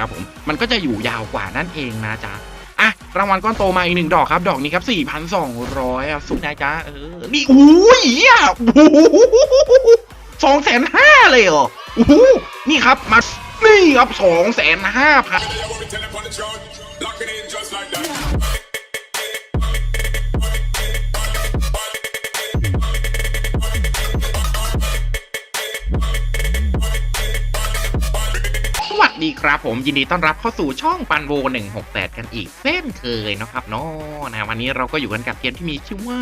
ครับผมมันก็จะอยู่ยาวกว่านั่นเองนะจ๊ะอะรางวัลก้อนโตมาอีกหนึ่งดอกครับ ดอกนี้ครับ4,200อะสุดนะจ๊ะเออนี่อุ้ยอะสองแสนห้าเลยเหรอโอ้นี่ครับมานี่ครับสองแสนห้าพัน ครับผมยินดีต้อนรับเข้าสู่ช่องปันโว 168 กันอีกเส้นเคยนะครับเนาะนะวันนี้เราก็อยู่กันกับเกมที่มีชื่อว่า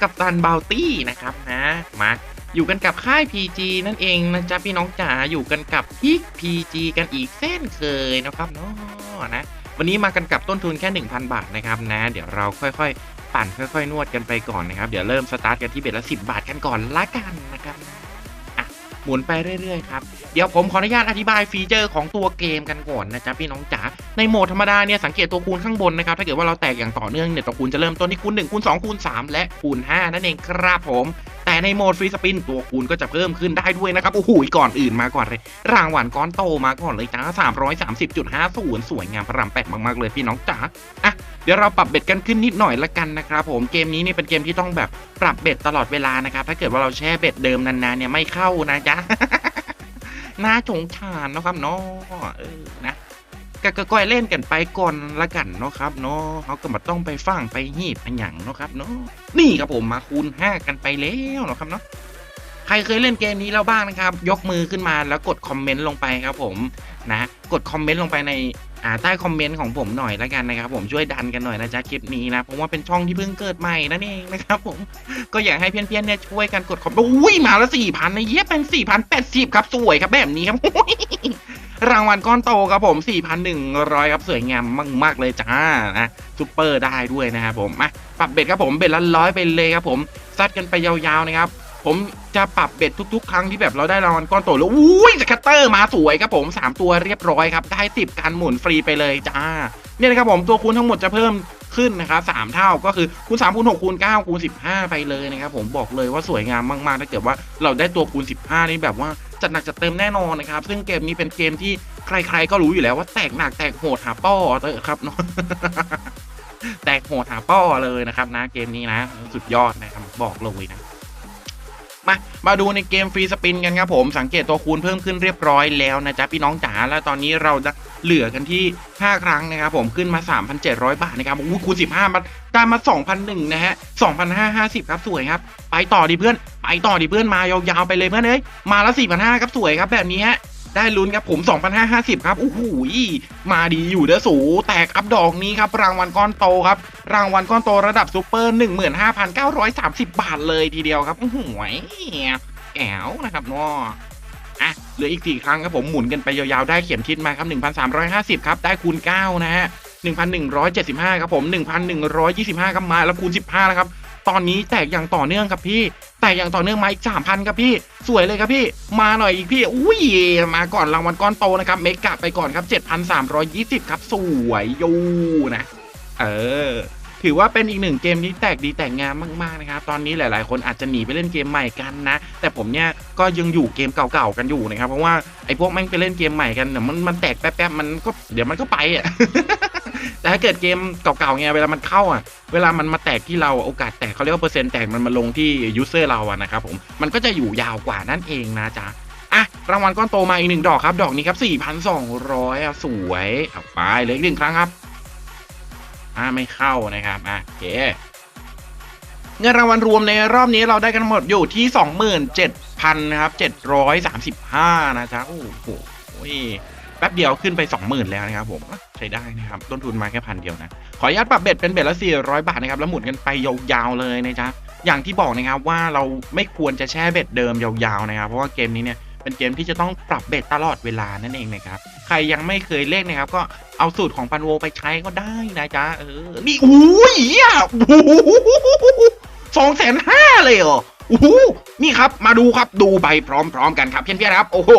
กัปตันบาวตี้นะครับนะมาอยู่กันกับค่าย PG นั่นเองนะจ๊ะพี่น้องจ๋าอยู่กันกับพิก PG กันอีกเส้นเคยนะครับเนาะนะวันนี้มากันกับต้นทุนแค่ 1,000 บาทนะครับนะ เดี๋ยวเราค่อยๆ ปั่นค่อยๆ นวดกันไปก่อนนะครับเดี๋ยวเริ่มสตาร์ทกันที่เบ็ดละ10 บาทกันก่อนละกันนะครับอะ หมุนไปเรื่อยๆครับ เดี๋ยวผมขออนุญาตอธิบายฟีเจอร์ของตัวเกมกันก่อนนะจ๊ะพี่น้องจ๋า ในโหมดธรรมดาเนี่ยสังเกตตัวคูณข้างบนนะครับ ถ้าเกิดว่าเราแตกอย่างต่อเนื่องเนี่ยตัวคูณจะเริ่มต้นที่คูณ1คูณ2คูณ3และคูณ5นั่นเองครับผมแต่ในโหมดฟรีสปินตัวคูณก็จะเพิ่มขึ้นได้ด้วยนะครับ โอ้โหก่อนอื่นมาก่อนเลย รางวัลก้อนโตมาก่อนเลยจ้า330.50 สวยงามพระรามแปดมากๆเลยพี่น้องจ๋าอะ เดี๋ยวเราปรับเบ็ดกันขึ้นนิดหน่อยละกันนะครับผมเกมนี้นี่เป็นเกมที่ต้องแบบปรับเบ็ดตลอดเวลานะครับถ้าเกิดว่าเราแช่เบ็ดเดิมนานๆเนี่ยไม่เข้านะจ๊ะน่าสงสารเนาะครับเนาะเออนะก็ก็ก้อยเล่นกันไปก่อนละกันเนาะครับเนาะเขาก็มาต้องไปฟังไปหีบอันหยังเนาะครับเนาะนี่ครับผมมาคูณห้ากันไปแล้วเนาะครับเนาะใครเคยเล่นเกมนี้แล้วบ้างนะครับ ยกมือขึ้นมาแล้วกดคอมเมนต์ลงไปครับผมนะ กดคอมเมนต์ลงไปใน อ่าใต้คอมเมนต์ของผมหน่อยละกันนะครับผมช่วยดันกันหน่อยนะจ๊ะคลิปนี้นะเพราะว่าเป็นช่องที่เพิ่งเกิดใหม่นั่นเองนะครับผมก็อยากให้เพื่อนๆเนี่ยช่วยกันกดคอมอุ้ยมาแล้วสี่พันนะเยี่ยเป็นสี่พันแปดสิบครับสวยครับแบบนี้ครับรางวัลก้อนโตครับผม 4,100 ครับ สวยงามมากๆเลยจ้านะซูเปอร์ได้ด้วยนะครับผมมาปรับเบ็ดครับผมเบ็ดละร้อยไปเลยครับผมซัดกันไปยาวๆนะครับ ผมจะปรับเบ็ดทุก ๆ ครั้งที่แบบเราได้รางวัลก้อนโตแล้วอุ้ยสคัตเตอร์มาสวยครับผม 3 ตัวเรียบร้อยครับได้ติบการหมุนฟรีไปเลยจ้าเนี่ยนะครับผมตัวคูณทั้งหมดจะเพิ่มขึ้นนะครับสามเท่าก็คือคูณ3คูณ6คูณ9คูณ15 ไปเลยนะครับผมบอกเลยว่าสวยงามมากๆถ้าเกิดว่าเราได้ตัวคูณ 15 นี่แบบว่าจัดหนักจัดเต็มแน่นอนนะครับ ซึ่งเกมนี้เป็นเกมที่ใคร ๆ ก็รู้อยู่แล้วว่าแตกหนักแตกโหดหาป้อเตอะครับเนาะแตกโหดหาป้อเลยนะครับนะเกมนี้นะ สุดยอดนะครับบอกเลยนะ มามาดูในเกมฟรีสปินกันครับผมสังเกตตัวคูณเพิ่มขึ้นเรียบร้อยแล้วนะจ๊ะพี่น้องจ๋าแล้วตอนนี้เราจะเหลือกันที่ 5 ครั้งนะครับผมขึ้นมา 3,700 บาทนะครับอู้คูณ 15มาได้มา 2,001นะฮะ2,550 ครับสวยครับ ไปต่อดิเพื่อน ไปต่อดิเพื่อนมายาวๆไปเลยเพื่อนเอ้ยมาแล้ว4,500ครับสวยครับแบบนี้ฮะได้ลุ้นครับผม2,550 ครับโอ้โหมาดีอยู่เด้อสู แตกครับดอกนี้ครับรางวัลก้อนโตครับ รางวัลก้อนโตระดับซูเปอร์ 15,930 บาทเลยทีเดียวครับโอ้โหแก้วนะครับเนาะอะเหลืออีกสี่ครั้งครับผมหมุนกันไปยาวๆ ได้เข็มทิศมาครับ 1,350 ครับ ได้คูณ 9 นะฮะ 1,175 ครับผม 1,125ครับมาแล้วคูณ 15 แล้วครับ ตอนนี้แตกอย่างต่อเนื่องครับพี่ แตกอย่างต่อเนื่องมาอีก 3,000 ครับพี่ สวยเลยครับพี่ มาหน่อยอีกพี่ อุ้ย มาก่อนรางวัลก้อนโตนะครับ เมกะไปก่อนครับ 7,320 ครับ สวยอยู่นะ เออ ถือว่าเป็นอีกหนึ่งเกมที่แตกดีแตกงามมากๆนะครับ ตอนนี้หลาย ๆ คนอาจจะหนีไปเล่นเกมใหม่กันนะ แต่ผมเนี่ยก็ยังอยู่เกมเก่าๆกันอยู่นะครับ เพราะว่าไอ้พวกแม่งไปเล่นเกมใหม่กันเดี๋ยวมันมันแตกแป๊บๆมันก็เดี๋ยวมันก็ไปอะแต่ถ้าเกิดเกมเก่าๆไงเวลามันเข้าอะ เวลามันมาแตกที่เราโอกาสแตกเขาเรียกว่าเปอร์เซ็นต์แตกมันมาลงที่ยูเซอร์เราอะนะครับผมมันก็จะอยู่ยาวกว่านั่นเองนะจ๊ะอะรางวัลก้อนโตมาอีกหนึ่งดอกครับ ดอกนี้ครับ4,200อะสวยเอาไปเลยอีกหนึ่งครั้งครับ อ่าไม่เข้านะครับอะโอเคเงินรางวัลรวมในรอบนี้เราได้กันหมดอยู่ที่ 27,000นะครับ735 นะจ๊ะโอ้โหแป๊บเดียวขึ้นไป 20,000 แล้วนะครับผมใช้ได้นะครับ ต้นทุนมาแค่พันเดียวนะ ขออนุญาตปรับเบ็ดเป็นเบ็ดละ 400 บาทนะครับ แล้วหมุนกันไปยาวๆเลยนะจ๊ะอย่างที่บอกนะครับว่าเราไม่ควรจะแช่เบ็ดเดิมยาวๆนะครับ เพราะว่าเกมนี้เนี่ย เป็นเกมที่จะต้องปรับเบ็ดตลอดเวลานั่นเองนะครับ ใครยังไม่เคยเล่นนะครับ ก็เอาสูตรของปันโวไปใช้ก็ได้นะจ๊ะเออนี่อุ้ยอะสองแสนห้าเลยเหรอโอ้โหนี่ครับมาดูครับดูไปพร้อมๆกันครับเพื่อนๆครับ โอ้โห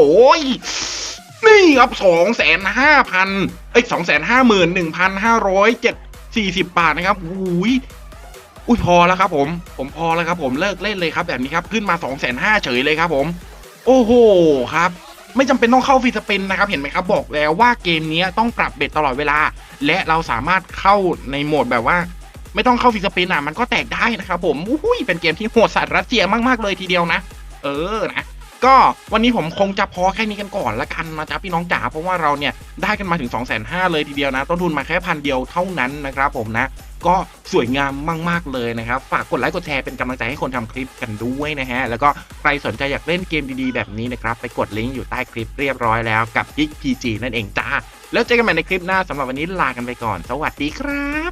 นี่ครับสองแสนห้าพันเอ้ยสองแสนห้าหมื่นหนึ่งพันห้าร้อยเจ็ดสี่สิบบาทนะครับอุ้ยอุ้ยพอแล้วครับผม ผมพอแล้วครับผมเลิกเล่นเลยครับแบบนี้ครับ ขึ้นมา2องแสนห้าเฉยเลยครับผม โอ้โหครับ ไม่จำเป็นต้องเข้าฟรีสปินนะครับ เห็นไหมครับบอกแล้วว่าเกมนี้ต้องปรับเบ็ดตลอดเวลา และเราสามารถเข้าในโหมดแบบว่า ไม่ต้องเข้าฟรีสปินอะมันก็แตกได้นะครับผมอุ้ยเป็นเกมที่โหดสัตว์รัสเซียมากๆเลยทีเดียวนะ เออนะก็วันนี้ผมคงจะพอแค่นี้กันก่อนละกันนะจ๊ะพี่น้องจ๋าเพราะว่าเราเนี่ยได้กันมาถึง 2 5 0 0 0เลยทีเดียวนะ ต้นทุนมาแค่พันเดียวเท่านั้นนะครับผมนะ ก็สวยงามมาก ๆ เลยนะครับ ฝากกดไลค์กดแชร์เป็นกำลังใจให้คนทำคลิปกันด้วยนะฮะ แล้วก็ใครสนใจอยากเล่นเกมดีๆ แบบนี้นะครับ ไปกดลิงก์อยู่ใต้คลิปเรียบร้อยแล้วกับ g i g PG นั่นเองจ้า แล้วเจอกันใหม่ในคลิปหน้าสำหรับวันนี้ลากันไปก่อน สวัสดีครับ